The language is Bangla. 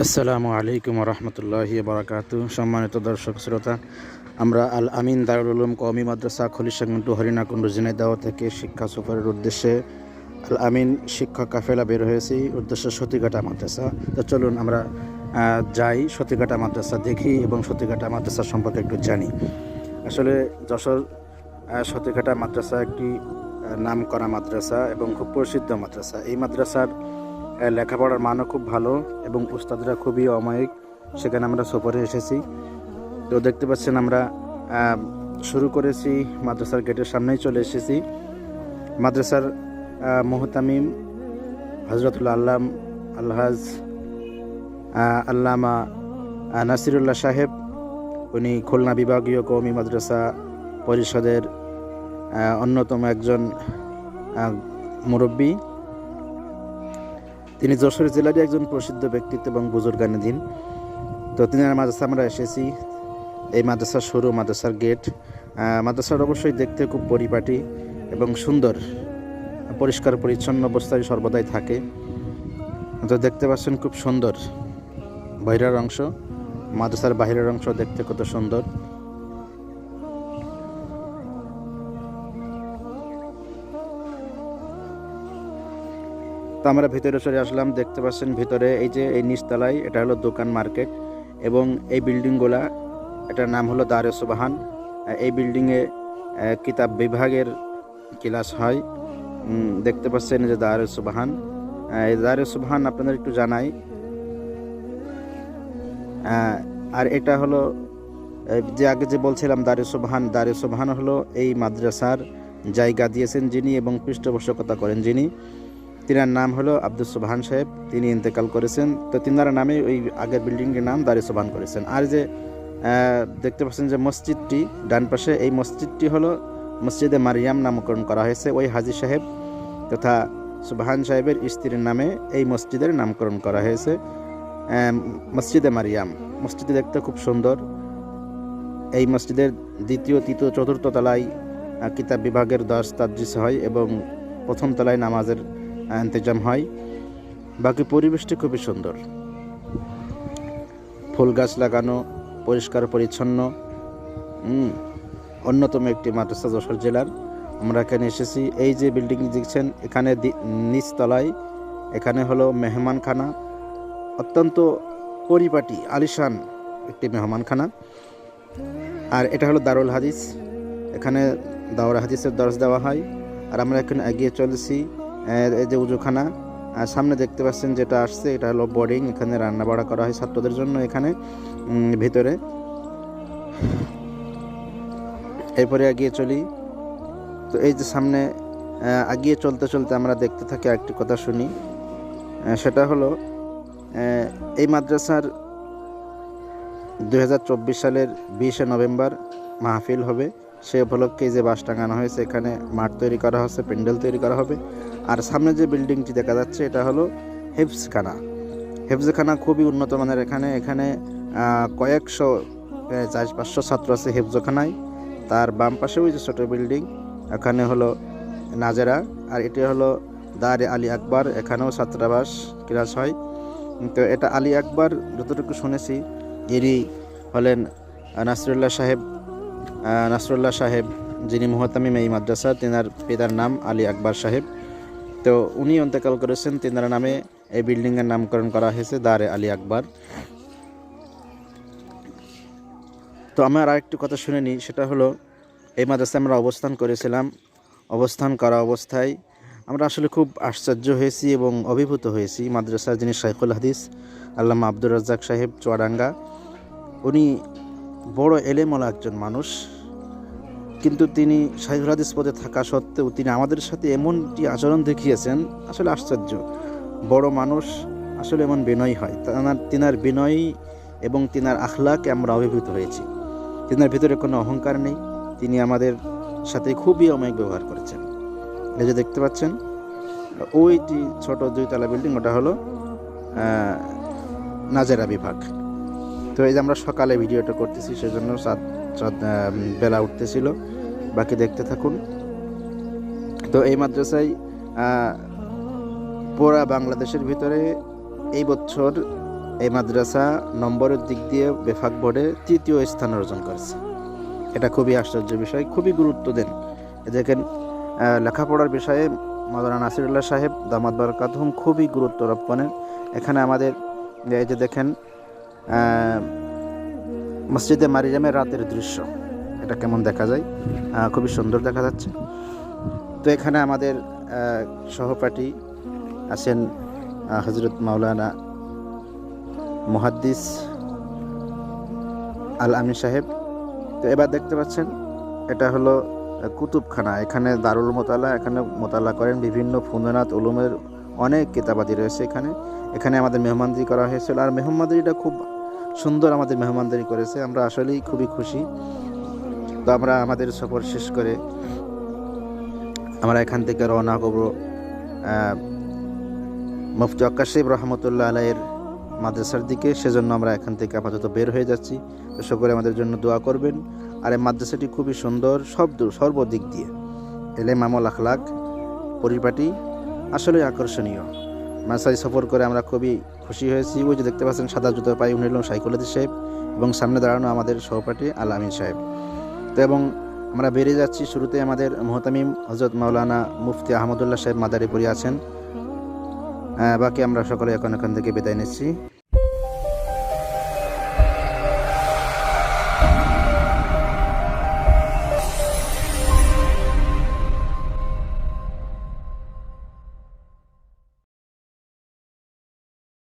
আসসালামু আলাইকুম রহমতুল্লাহি বারাকাতু সম্মানিত দর্শক শ্রোতা আমরা আল আমিন দারুল উলুম কওমি মাদ্রাসা খলিশাগুন্টু হরিণাকুণ্ড ঝিনাইদাহ থেকে শিক্ষা সফরের উদ্দেশ্যে আল আমিন শিক্ষক কাফেলা বের হয়েছি উদ্দেশ্য সতীঘাটা মাদ্রাসা। তো চলুন আমরা যাই সতীঘাটা মাদ্রাসা দেখি এবং সতীঘাটা মাদ্রাসা সম্পর্কে একটু জানি। আসলে যশোর সতীঘাটা মাদ্রাসা একটি আহ, নামকরা মাদ্রাসা এবং খুব প্রসিদ্ধ মাদ্রাসা। এই মাদ্রাসার লেখাপড়ার মানও খুব ভালো এবং উস্তাদরা খুবই অমায়িক। সেখানে আমরা সফরে এসেছি। তো দেখতে পাচ্ছেন আমরা শুরু করেছি, মাদ্রাসার গেটের সামনেই চলে এসেছি। মাদ্রাসার মোহতামিম হজরতুল্লাহ আল্লাম, আলহাজ আল্লামা নাসিরুল্লাহ সাহেব, উনি খুলনা বিভাগীয় কৌমি মাদ্রাসা পরিষদের অন্যতম একজন মুরব্বী। তিনি যশোর জেলারই একজন প্রসিদ্ধ ব্যক্তিত্ব এবং বুজুর্গানি দিন তো তিনি মাদ্রাসা আমরা এসেছি। এই মাদ্রাসার শুরু, মাদ্রাসার গেট মাদ্রাসার অবশ্যই দেখতে খুব পরিপাটি এবং সুন্দর। পরিষ্কার, পরিচ্ছন্ন অবস্থায় সর্বদাই থাকে। তো দেখতে পাচ্ছেন খুব সুন্দর। বাইরের অংশ, মাদ্রাসার বাইরের অংশ দেখতে কত সুন্দর। তো আমরা ভিতরে সরে আসলাম, দেখতে পাচ্ছেন ভিতরে এই যে এই নিচতলায়, এটা হলো দোকান মার্কেট এবং এই বিল্ডিংগুলা, এটার নাম হলো দারে সুবাহান। এই বিল্ডিংয়ে কিতাব বিভাগের ক্লাস হয়। দেখতে পাচ্ছেন যে দারে সুবাহান। এই দারে সুবাহান আপনাদের একটু জানাই। আর এটা হলো যে আগে যে বলছিলাম দারে সুবহান, দারে হলো এই মাদ্রাসার জায়গা দিয়েছেন যিনি এবং পৃষ্ঠপোষকতা করেন যিনি। তিনার নাম হলো আব্দুল সুবহান সাহেব। তিনি ইন্তেকাল করেছেন। তো তিনার নামে ওই আগের বিল্ডিংটির নাম দারে সুবহান করেছেন। আর যে দেখতে পাচ্ছেন যে মসজিদটি, ডান পাশে এই মসজিদটি হলো মসজিদে মারিয়াম নামকরণ করা হয়েছে ওই হাজি সাহেব তথা সুবহান সাহেবের স্ত্রীর নামে এই মসজিদের নামকরণ করা হয়েছে। মসজিদে মারিয়াম। মসজিদটি দেখতে খুব সুন্দর। এই মসজিদের দ্বিতীয়, তৃতীয়, চতুর্থ তলায় কিতাব বিভাগের দশ তাদ্রিস হয় এবং প্রথম তলায় নামাজের ইন্তজাম হয়। বাকি পরিবেশটি খুবই সুন্দর। ফুল গাছ লাগানো, পরিষ্কার পরিচ্ছন্ন। অন্যতম একটি মাদ্রাসা যশোর জেলার। আমরা এখানে এসেছি। এই যে বিল্ডিং দেখছেন, এখানে নিচতলায় এখানে হলো মেহমানখানা। অত্যন্ত পরিপাটি, আলিশান একটি মেহমানখানা। আর এটা হলো দারুল হাদিস। এখানে দাওরা হাদিসের দরজ দেওয়া হয়। আর আমরা এখন এগিয়ে চলেছি। এই যে উজুখানা, আর সামনে দেখতে পাচ্ছেন যেটা আসছে, এটা হলো বোর্ডিং এখানে রান্না বাড়া করা হয় ছাত্রদের জন্য এখানে ভিতরে। এরপরে এগিয়ে চলি। তো এই যে সামনে এগিয়ে চলতে চলতে আমরা দেখতে থাকি একটি কথা শুনি। সেটা হলো এই মাদ্রাসার দু হাজার চব্বিশ সালের বিশে নভেম্বর মাহফিল হবে। সে উপলক্ষে যে বাস টাঙানো হয়েছে, এখানে মাঠ তৈরি করা হচ্ছে, প্যান্ডেল তৈরি করা হবে। আর সামনে যে বিল্ডিংটি দেখা যাচ্ছে, এটা হলো হেফজখানা। হেফজখানা খুবই উন্নত মানের এখানে। এখানে কয়েকশো চার পাঁচশো ছাত্র আছে হেফজখানায়। তার বাম পাশে ওই যে ছোটো বিল্ডিং, এখানে হলো নাজেরা। আর এটি হলো দারে আলী আকবর, এখানেও ছাত্রাবাস ক্লাস হয়। তো এটা আলী আকবর, যতটুকু শুনেছি, ইনি হলেন নাসরুল্লাহ সাহেব নাসরুল্লাহ সাহেব, যিনি মোহতামিম এই মাদ্রাসা তেনার পিতার নাম আলী আকবর সাহেব। তো উনি অন্তকাল করেছেন, তেনার নামে এই বিল্ডিংয়ের নামকরণ করা হয়েছে দারে আলী আকবর। তো আমার আরেকটি কথা শুনে নিই, সেটা হলো, এই মাদ্রাসায় আমরা অবস্থান করেছিলাম, অবস্থান করা অবস্থায় আমরা আসলে খুব আশ্চর্য হয়েছি এবং অভিভূত হয়েছি। মাদ্রাসার যিনি শাইখুল হাদিস, আল্লামা আব্দুর রাজ্জাক সাহেব, চুয়াডাঙ্গা, উনি বড় এলেমলা একজন মানুষ। কিন্তু তিনি শাইখুল হাদিস পদে থাকা সত্ত্বেও তিনি আমাদের সাথে এমনটি আচরণ দেখিয়েছেন, আসলে আশ্চর্য। বড় মানুষ আসলে এমন বিনয় হয়। তার তিনার বিনয় এবং তিনার আখলাকে আমরা অভিভূত হয়েছি। তিনার ভিতরে কোনো অহংকার নেই। তিনি আমাদের সাথে খুবই অমায়িক ব্যবহার করেছেন। এই যে দেখতে পাচ্ছেন, ওইটি ছোট দুইতলা বিল্ডিং, ওটা হলো নাজেরা বিভাগ। তো এই যে আমরা সকালে ভিডিওটা করতেছি সেজন্য সাত সাত, বেলা উঠতেছিল। বাকি দেখতে থাকুন। তো এই মাদ্রাসায় পুরা বাংলাদেশের ভিতরে এই বছর এই মাদ্রাসা নম্বরের দিক দিয়ে বেফাক বোর্ডে তৃতীয় স্থান অর্জন করেছে। এটা খুবই আশ্চর্য বিষয় খুবই গুরুত্ব দেন। দেখেন লেখাপড়ার বিষয়ে মাদানা নাসিরুল্লাহ সাহেব দামাদ বারকাতহুম খুবই গুরুত্ব আরোপ করেন। এখানে আমাদের এই যে দেখেন মসজিদে মারিজামের রাতের দৃশ্য, এটা কেমন দেখা যায়? খুবই সুন্দর দেখা যাচ্ছে। তো এখানে আমাদের সহপাঠী আছেন হজরত মাওলানা মুহাদ্দিস আল আমিন সাহেব। তো এবার দেখতে পাচ্ছেন, এটা হলো কুতুবখানা। এখানে দারুল মোতালা, এখানে মোতালা করেন বিভিন্ন ফুননাথ উলুমের অনেক কিতাবাদি রয়েছে এখানে। এখানে আমাদের মেহমানদারি করা হয়েছিল। আর মেহমানদারিটা খুব সুন্দর আমাদের মেহমানদারি করেছে, আমরা আসলেই খুবই খুশি। তো আমরা আমাদের সফর শেষ করে আমরা এখান থেকে রওনা করব মুফতি আকাশিব রহমতুল্লাহ আলাইয়ের মাদ্রাসার দিকে। সেজন্য আমরা এখান থেকে আপাতত বের হয়ে যাচ্ছি। তো সকলে আমাদের জন্য দোয়া করবেন। আর এই মাদ্রাসাটি খুবই সুন্দর, সব সর্বদিক দিয়ে। এলে মামল আখলাক, পরিপাটি আসলে আকর্ষণীয়। মাসাই সফর করে আমরা খুবই খুশি হয়েছি। ওই যে দেখতে পাচ্ছেন সাদা জুতো পাই উনি হলেন সাইকুলাদি সাহেব এবং সামনে দাঁড়ানো আমাদের সহপাঠী আল আমিন সাহেব। তো এবং আমরা বেরিয়ে যাচ্ছি শুরুতে আমাদের মোহতামিম হজরত মাওলানা মুফতি আহমদুল্লাহ সাহেব মাদারীপুরি আছেন। আহ, বাকি আমরা সকলে এখন এখান থেকে বিদায় নিচ্ছি।